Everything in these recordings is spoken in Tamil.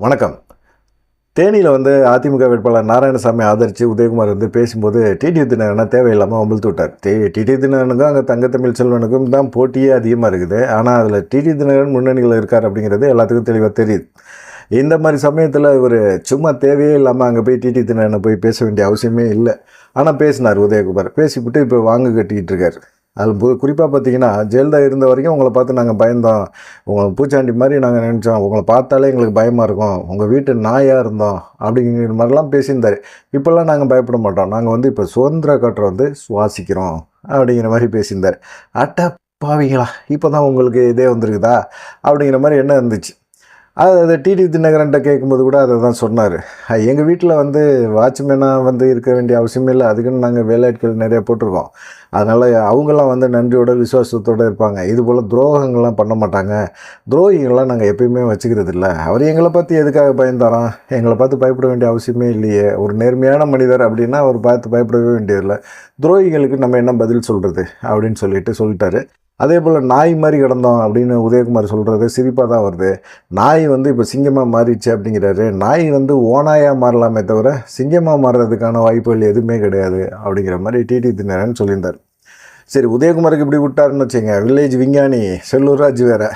வணக்கம். தேனியில் வந்து அதிமுக வேட்பாளர் நாராயணசாமி ஆதரித்து உதயகுமார் வந்து பேசும்போது டிடி தினகரனை தேவையில்லாமல் அமுழ்த்து விட்டார் தே டிடி தினகரனுக்கும் அங்கே தங்கத்தமிழ் செல்வனுக்கும் தான் போட்டியே அதிகமாக இருக்குது. ஆனால் அதில் டிடி தினகரன் முன்னணியில் இருக்கார் அப்படிங்கிறது எல்லாத்துக்கும் தெளிவாக தெரியுது. இந்த மாதிரி சமயத்தில் இவர் சும்மா தேவையே இல்லாமல் அங்கே போய் டிடி தினகரனை போய் பேச வேண்டிய அவசியமே இல்லை. ஆனால் பேசினார் உதயகுமார். பேசிவிட்டு இப்போ வாங்க கட்டிக்கிட்டு இருக்கார். அது குறிப்பாக பார்த்தீங்கன்னா ஜெயலலிதா இருந்த வரைக்கும் உங்களை பார்த்து நாங்கள் பயந்தோம். உங்களை பூச்சாண்டி மாதிரி நாங்கள் நினச்சோம். உங்களை பார்த்தாலே எங்களுக்கு பயமாக இருக்கும். உங்கள் வீட்டு நாயாக இருந்தோம் அப்படிங்கிற மாதிரிலாம் பேசியிருந்தார். இப்போல்லாம் நாங்கள் பயப்பட மாட்டோம். நாங்கள் வந்து இப்போ சுதந்திர காற்றை வந்து சுவாசிக்கிறோம் அப்படிங்கிற மாதிரி பேசியிருந்தார். அட்டை பாவிங்களா இப்போ தான் உங்களுக்கு இதே வந்திருக்குதா அப்படிங்கிற மாதிரி என்ன இருந்துச்சு? அது டிடி தினகரன்ட்ட கேட்கும்போது கூட அதை தான் சொன்னார் எங்கள் வீட்டில் வந்து வாட்ச்மேனாக வந்து இருக்க வேண்டிய அவசியமே இல்லை. அதுக்குன்னு நாங்கள் வேலையாட்கள் நிறையா போட்டிருக்கோம். அதனால் அவங்களாம் வந்து நன்றியோட விசுவாசத்தோடு இருப்பாங்க. இது போல் துரோகங்கள்லாம் பண்ண மாட்டாங்க. துரோகிகள்லாம் நாங்கள் எப்பயுமே வச்சுக்கிறது இல்லை. அவர் எங்களை பற்றி எதுக்காக பயந்தாராம்? எங்களை பார்த்து பயப்பட வேண்டிய அவசியமே இல்லையே. ஒரு நேர்மையான மனிதர் அப்படின்னா அவர் பார்த்து பயப்படவே வேண்டியதில்லை. துரோகிகளுக்கு நம்ம என்ன பதில் சொல்கிறது அப்படின்னு சொல்லிட்டு சொல்லிட்டாரு. அதே போல் நாய் மாதிரி கிடந்தோம் அப்படின்னு உதயகுமார் சொல்கிறது சிரிப்பாக தான் வருது. நாய் வந்து இப்போ சிங்கமாக மாறிடுச்சு அப்படிங்கிறாரு. நாய் வந்து ஓனாயாக மாறலாமே தவிர சிங்கமாக மாறுறதுக்கான வாய்ப்புகள் எதுவுமே கிடையாது அப்படிங்கிற மாதிரி டிடி தினரன் சொல்லியிருந்தார். சரி உதயகுமாருக்கு இப்படி விட்டாருன்னு வச்சுங்க வில்லேஜ் விஞ்ஞானி செல்லூர்ராஜ் வேறு.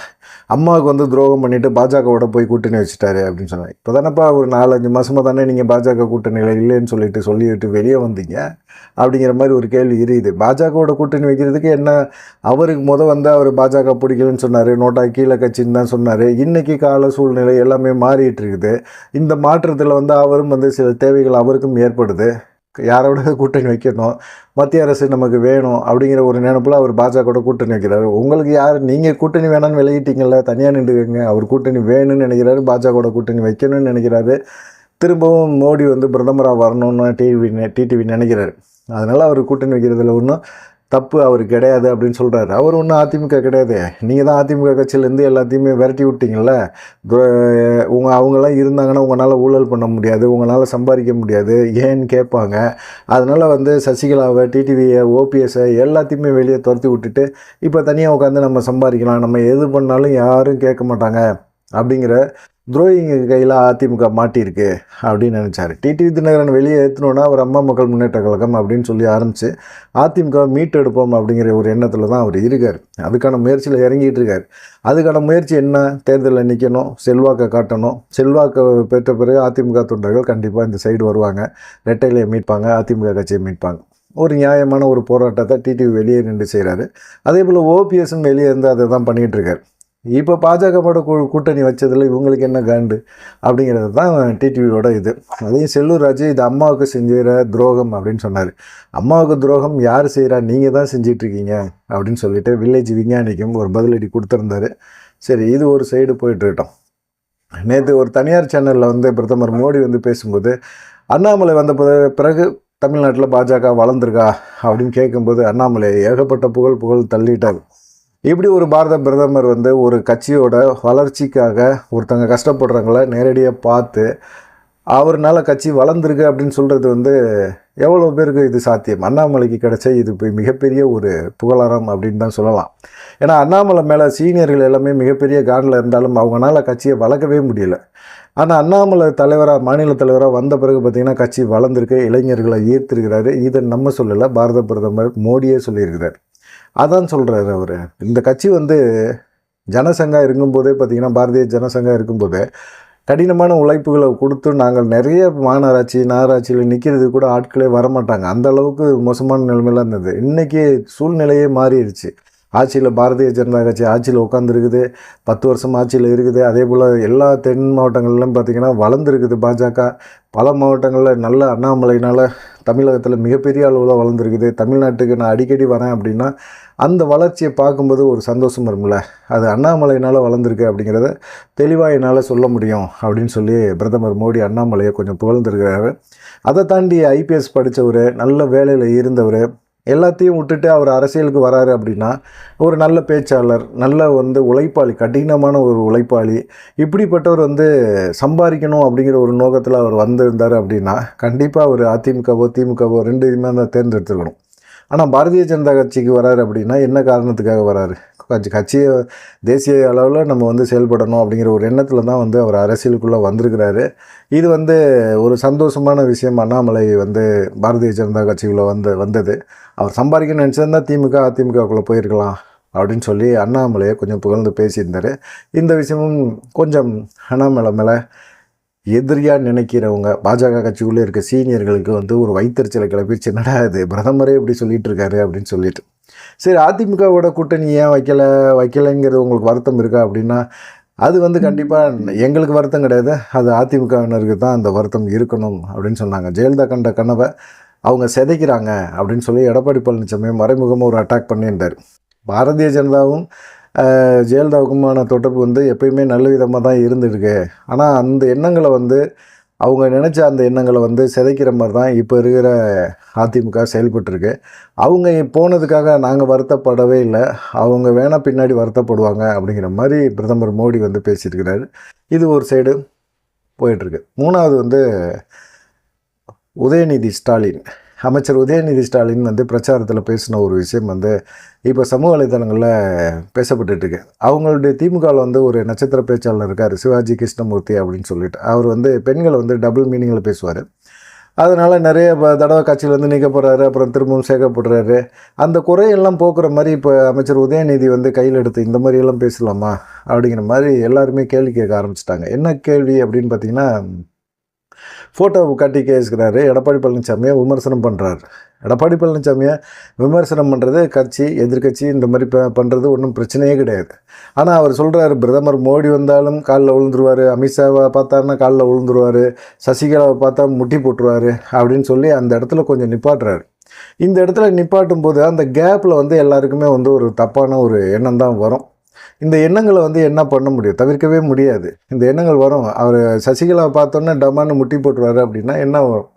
அம்மாவுக்கு வந்து துரோகம் பண்ணிவிட்டு பாஜகவோட போய் கூட்டணி வச்சுட்டாரு அப்படின்னு சொன்னாங்க இப்போ தானேப்பா ஒரு நாலஞ்சு மாதமாக தானே நீங்கள் பாஜக கூட்டணியில் இல்லைன்னு சொல்லிட்டு சொல்லிவிட்டு வெளியே வந்தீங்க. அப்படிங்கிற மாதிரி ஒரு கேள்வி இருக்குது பாஜகவோட கூட்டணி வைக்கிறதுக்கு என்ன அவருக்கு முத வந்து அவர் பாஜக பிடிக்கலன்னு சொன்னார் நோட்டா கீழே கட்சின்னு தான் சொன்னார். இன்றைக்கி கால சூழ்நிலை எல்லாமே மாறிட்டு இருக்குது. இந்த மாற்றத்தில் வந்து அவரும் வந்து சில தேவைகள் அவருக்கும் ஏற்படுது. யாரோட கூட்டணி வைக்கணும்? மத்திய அரசு நமக்கு வேணும் அப்படிங்கிற ஒரு நினைப்பில் அவர் பாஜகவோட கூட்டணி வைக்கிறாரு. உங்களுக்கு யார் நீங்கள் கூட்டணி வேணாம்னு விலகிட்டீங்கல்ல தனியாக நின்றுக்கங்க. அவர் கூட்டணி வேணும்னு நினைக்கிறாரு பாஜகவோட கூட்டணி வைக்கணும்னு நினைக்கிறாரு. திரும்பவும் மோடி வந்து பிரதமராக வரணும்னு டிவி டிடிவி நினைக்கிறாரு. அதனால் அவர் கூட்டணி வைக்கிறதுல ஒன்றும் தப்பு அவர் கிடையாது அப்படின்னு சொல்கிறாரு அவர் ஒன்றும் அதிமுக கிடையாது. நீங்கள் தான் அதிமுக கட்சியிலேருந்து எல்லாத்தையுமே விரட்டி விட்டீங்கள்ல உங்கள் அவங்களாம் இருந்தாங்கன்னா உங்களால் ஊழல் பண்ண முடியாது உங்களால் சம்பாதிக்க முடியாது ஏன்னு கேட்பாங்க. அதனால் வந்து சசிகலாவை டிடிவியை ஓபிஎஸை எல்லாத்தையுமே வெளியே துரத்தி விட்டுட்டு இப்போ தனியாக உட்காந்து நம்ம சம்பாதிக்கலாம். நம்ம எது பண்ணாலும் யாரும் கேட்க மாட்டாங்க. அப்படிங்கிற துரோகிங்க கையில் அதிமுக மாட்டியிருக்கு அப்படின்னு நினச்சார். டிடி தினகரன் வெளியே ஏற்றினோன்னா அவர் அம்மா மக்கள் முன்னேற்ற கழகம் அப்படின்னு சொல்லி ஆரம்பித்து அதிமுக மீட்டெடுப்போம் அப்படிங்கிற ஒரு எண்ணத்தில் தான் அவர் இருக்கார். அதுக்கான முயற்சியில் இறங்கிட்டு இருக்கார். அதுக்கான முயற்சி என்ன? தேர்தலில் நிற்கணும் செல்வாக்கை காட்டணும். செல்வாக்கை பெற்ற பிறகு அதிமுக தொண்டர்கள் கண்டிப்பாக இந்த சைடு வருவாங்க. ரெட்டையிலையை மீட்பாங்க அதிமுக கட்சியை மீட்பாங்க. ஒரு நியாயமான ஒரு போராட்டத்தை டிடிவி வெளியே நின்று செய்கிறாரு அதே போல் ஓபிஎஸ்ஸும் வெளியே இருந்து அதை தான் பண்ணிகிட்டு இருக்கார். இப்போ பாஜகவோட கூ கூட்டணி வச்சதில் இவங்களுக்கு என்ன காண்டு? அப்படிங்கிறது தான் டிடிவியோட இது. அதையும் செல்லூர் ராஜு இது அம்மாவுக்கு செஞ்சுற துரோகம் அப்படின்னு சொன்னார். அம்மாவுக்கு துரோகம் யார் செய்கிறா நீங்கள் தான் செஞ்சிட்ருக்கீங்க அப்படின்னு சொல்லிட்டு வில்லேஜ் விஞ்ஞானிக்கும் ஒரு பதிலடி கொடுத்துருந்தாரு. சரி இது ஒரு சைடு போயிட்டுருக்கட்டும் நேற்று ஒரு தனியார் சேனலில் வந்து பிரதமர் மோடி வந்து பேசும்போது அண்ணாமலை வந்த பிறகு தமிழ்நாட்டில் பாஜக வளர்ந்துருக்கா? அப்படின்னு கேட்கும்போது அண்ணாமலை ஏகப்பட்ட புகழ் புகழ் தள்ளிட்டார். இப்படி ஒரு பாரத பிரதமர் வந்து ஒரு கட்சியோட வளர்ச்சிக்காக ஒருத்தங்க கஷ்டப்படுறவங்கள நேரடியாக பார்த்து அவர்னால கட்சி வளர்ந்துருக்கு அப்படின்னு சொல்கிறது வந்து எவ்வளோ பேருக்கு இது சாத்தியம்? அண்ணாமலைக்கு கிடைச்ச இது போய் மிகப்பெரிய ஒரு புகழாரம் அப்படின்னு தான் சொல்லலாம். ஏன்னா அண்ணாமலை மேலே சீனியர்கள் எல்லாமே மிகப்பெரிய காண்டில் இருந்தாலும் அவங்களால கட்சியை வளர்க்கவே முடியல. ஆனால் அண்ணாமலை தலைவராக மாநில தலைவராக வந்த பிறகு பார்த்திங்கன்னா கட்சி வளர்ந்துருக்கு இளைஞர்களை ஈர்த்திருக்கிறாரு. இதை நம்ம சொல்லலை பாரத பிரதமர் மோடியே சொல்லியிருக்கிறார். அதான் சொல்கிறாரு அவர். இந்த கட்சி வந்து ஜனசங்கா இருக்கும்போதே பார்த்திங்கன்னா பாரதிய ஜனசங்கா இருக்கும்போதே கடினமான உழைப்புகளை கொடுத்து நாங்கள் நிறைய மாநகராட்சி நகராட்சியில் நிற்கிறது கூட ஆட்களே வரமாட்டாங்க. அந்த அளவுக்கு மோசமான நிலைமையில இருந்தது. இன்றைக்கி சூழ்நிலையே மாறிடுச்சு. ஆட்சியில் பாரதிய ஜனதா கட்சி ஆட்சியில் உட்காந்துருக்குது பத்து வருஷம் ஆட்சியில் இருக்குது. அதே போல் எல்லா தென் மாவட்டங்கள்லையும் பார்த்திங்கன்னா வளர்ந்துருக்குது பாஜக. பல மாவட்டங்களில் நல்ல அண்ணாமலையினால் தமிழகத்தில் மிகப்பெரிய அளவில் வளர்ந்துருக்குது. தமிழ்நாட்டுக்கு நான் அடிக்கடி வரேன் அப்படின்னா அந்த வளர்ச்சியை பார்க்கும்போது ஒரு சந்தோஷம் வரும்ல? அது அண்ணாமலையினால் வளர்ந்துருக்கு அப்படிங்கிறத தெளிவாக என்னால் சொல்ல முடியும் அப்படின்னு சொல்லி பிரதமர் மோடி அண்ணாமலையை கொஞ்சம் புகழ்ந்துருக்கிறாரு. அதை தாண்டி ஐபிஎஸ் படித்தவர் நல்ல வேலையில் இருந்தவர் எல்லாத்தையும் விட்டுட்டு அவர் அரசியலுக்கு வராரு அப்படின்னா ஒரு நல்ல பேச்சாளர் நல்ல வந்து உழைப்பாளி கடினமான ஒரு உழைப்பாளி இப்படிப்பட்டவர் வந்து சம்பாதிக்கணும் அப்படிங்கிற ஒரு நோக்கத்தில் அவர் வந்திருந்தார் அப்படின்னா கண்டிப்பாக அவர் அதிமுகவோ திமுகவோ ரெண்டு இதுமே தான் தேர்ந்தெடுத்துருக்கணும். ஆனால் பாரதிய ஜனதா கட்சிக்கு வராரு அப்படின்னா என்ன காரணத்துக்காக வராரு? கட்சியை தேசிய அளவில் நம்ம வந்து செயல்படணும் அப்படிங்கிற ஒரு எண்ணத்தில் தான் வந்து அவர் அரசியலுக்குள்ளே வந்திருக்கிறாரு. இது வந்து ஒரு சந்தோஷமான விஷயம். அண்ணாமலை வந்து பாரதிய ஜனதா கட்சிக்குள்ளே வந்து வந்தது. அவர் சம்பாதிக்க நினச்சிருந்தால் திமுக அதிமுகக்குள்ளே போயிருக்கலாம் அப்படின்னு சொல்லி அண்ணாமலையை கொஞ்சம் புகழ்ந்து பேசியிருந்தார். இந்த விஷயமும் கொஞ்சம் அண்ணாமலை மேலே எதிரியாக நினைக்கிறவங்க பாஜக கட்சிக்குள்ளே இருக்க சீனியர்களுக்கு வந்து ஒரு வைத்தறிச்சலை கிளப்பிச்சு என்னடா இது? பிரதமரே இப்படி சொல்லிகிட்டு இருக்காரு அப்படின்னு சொல்லிட்டு. சரி அதிமுகவோட கூட்டணி ஏன் வைக்கல வைக்கலைங்கிறது உங்களுக்கு வருத்தம் இருக்கா அப்படின்னா அது வந்து கண்டிப்பாக எங்களுக்கு வருத்தம் கிடையாது. அது அதிமுகவினருக்கு தான் அந்த வருத்தம் இருக்கணும் அப்படின்னு சொன்னாங்க. ஜெயலலிதா கண்ட கனவை அவங்க சிதைக்கிறாங்க அப்படின்னு சொல்லி எடப்பாடி பழனிசாமி மறைமுகமாக ஒரு அட்டாக் பண்ணியிருந்தார். பாரதிய ஜனதாவும் ஜெயலலிதாவுக்குமான தொடர்பு வந்து எப்பயுமே நல்ல விதமாக தான் இருந்திருக்கு. ஆனால் அந்த எண்ணங்களை வந்து அவங்க நினச்ச அந்த எண்ணங்களை வந்து சிதைக்கிற மாதிரி தான் இப்போ இருக்கிற அதிமுக செயல்பட்டுருக்கு. அவங்க போனதுக்காக நாங்கள் வருத்தப்படவே இல்லை. அவங்க வேணா பின்னாடி வருத்தப்படுவாங்க அப்படிங்கிற மாதிரி பிரதமர் மோடி வந்து பேசியிருக்கிறாரு இது ஒரு சைடு போயிட்டுருக்கு மூணாவது வந்து உதயநிதி ஸ்டாலின். அமைச்சர் உதயநிதி ஸ்டாலின் வந்து பிரச்சாரத்தில் பேசின ஒரு விஷயம் வந்து இப்போ சமூக வலைதளங்களில் பேசப்பட்டுருக்கு அவங்களுடைய திமுகவில் வந்து ஒரு நட்சத்திர பேச்சாளர் இருக்கார் சிவாஜி கிருஷ்ணமூர்த்தி அப்படின்னு சொல்லிட்டு. அவர் வந்து பெண்களை வந்து டபுள் மீனிங்கில் பேசுவார். அதனால் நிறைய ப- தடவை வந்து நீக்க போகிறாரு அப்புறம் திரும்பவும் சேர்க்கப்படுறாரு. அந்த குறையெல்லாம் போக்குற மாதிரி இப்போ அமைச்சர் உதயநிதி வந்து கையில் எடுத்து இந்த மாதிரியெல்லாம் பேசலாமா? அப்படிங்கிற மாதிரி எல்லாருமே கேள்வி கேட்க ஆரம்பிச்சிட்டாங்க. என்ன கேள்வி அப்படின்னு பார்த்தீங்கன்னா ஃபோட்டோவை காட்டி கேட்குறாரு. எடப்பாடி பழனிசாமியை விமர்சனம் பண்ணுறாரு எடப்பாடி பழனிசாமியை விமர்சனம் பண்ணுறது கட்சி எதிர்க்கட்சி இந்த மாதிரி ப பண்ணுறது ஒன்றும் பிரச்சனையே கிடையாது. ஆனால் அவர் சொல்கிறாரு பிரதமர் மோடி வந்தாலும் காலில் விழுந்துருவார் அமித்ஷாவை பார்த்தாருன்னா காலில் விழுந்துருவார் சசிகலாவை பார்த்தா முட்டி போட்டுருவாரு அப்படின்னு சொல்லி அந்த இடத்துல கொஞ்சம் நிப்பாட்டுறாரு. இந்த இடத்துல நிப்பாட்டும் போது அந்த கேப்பில் வந்து எல்லாருக்குமே வந்து ஒரு தப்பான ஒரு எண்ணம் தான் வரும். இந்த எண்ணங்களை வந்து என்ன பண்ண முடியும்? தவிர்க்கவே முடியாது. இந்த எண்ணங்கள் வரும். அவர் சசிகலா பார்த்தோன்னே டமான்னு முட்டி போட்டுருவாரு அப்படின்னா என்ன வரும்?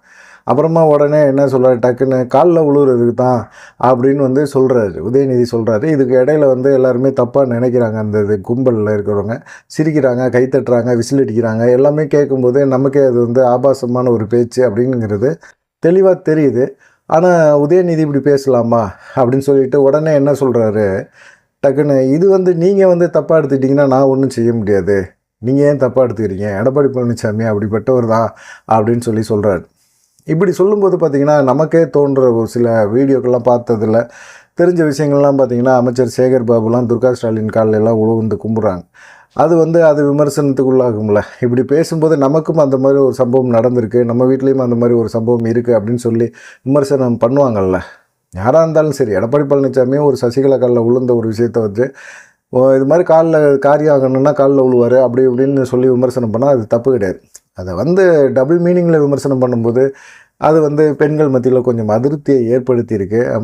அப்புறமா உடனே என்ன சொல்கிறார் டக்குன்னு காலில் உழுவுறதுக்கு தான் அப்படின்னு வந்து சொல்கிறாரு உதயநிதி சொல்கிறாரு இதுக்கு இடையில வந்து எல்லாருமே தப்பாக நினைக்கிறாங்க. அந்த இது கும்பலில் இருக்கிறவங்க சிரிக்கிறாங்க கைத்தட்டுறாங்க விசில் அடிக்கிறாங்க. எல்லாமே கேட்கும்போது நமக்கே அது வந்து ஆபாசமான ஒரு பேச்சு அப்படிங்கிறது தெளிவாக தெரியுது. ஆனால் உதயநிதி இப்படி பேசலாமா அப்படின்னு சொல்லிட்டு உடனே என்ன சொல்கிறாரு டக்குன்னு இது வந்து நீங்கள் வந்து தப்பாக எடுத்துக்கிட்டிங்கன்னா நான் ஒன்றும் செய்ய முடியாது. நீங்கள் ஏன் தப்பாக எடுத்துக்கிறீங்க? எடப்பாடி பழனிசாமி அப்படிப்பட்டவர் தான் அப்படின்னு சொல்லி சொல்கிறாரு இப்படி சொல்லும்போது பார்த்திங்கன்னா நமக்கே தோன்ற ஒரு சில வீடியோக்கள்லாம் பார்த்ததில்ல. தெரிஞ்ச விஷயங்கள்லாம் பார்த்திங்கன்னா அமைச்சர் சேகர் பாபுலாம் துர்கா ஸ்டாலின் காலில் எல்லாம் உழுவுந்து கும்பிட்றாங்க. அது வந்து அது விமர்சனத்துக்குள்ளாகும்ல. இப்படி பேசும்போது நமக்கும் அந்த மாதிரி ஒரு சம்பவம் நடந்திருக்கு. நம்ம வீட்லேயும் அந்த மாதிரி ஒரு சம்பவம் இருக்குது அப்படின்னு சொல்லி விமர்சனம் பண்ணுவாங்கள்ல யாராக இருந்தாலும் சரி எடப்பாடி பழனிசாமியும் ஒரு சசிகலா காலில் உளுந்த ஒரு விஷயத்தை வச்சு இது மாதிரி காலில் காரியம் ஆகணும்னா காலில் உழுவார் அப்படி இப்படின்னு சொல்லி விமர்சனம் பண்ணால் அது தப்பு கிடையாது. அதை வந்து டபுள் மீனிங்கில் விமர்சனம் பண்ணும்போது அது வந்து பெண்கள் மத்தியில் கொஞ்சம் அதிருப்தியை ஏற்படுத்தியிருக்கு.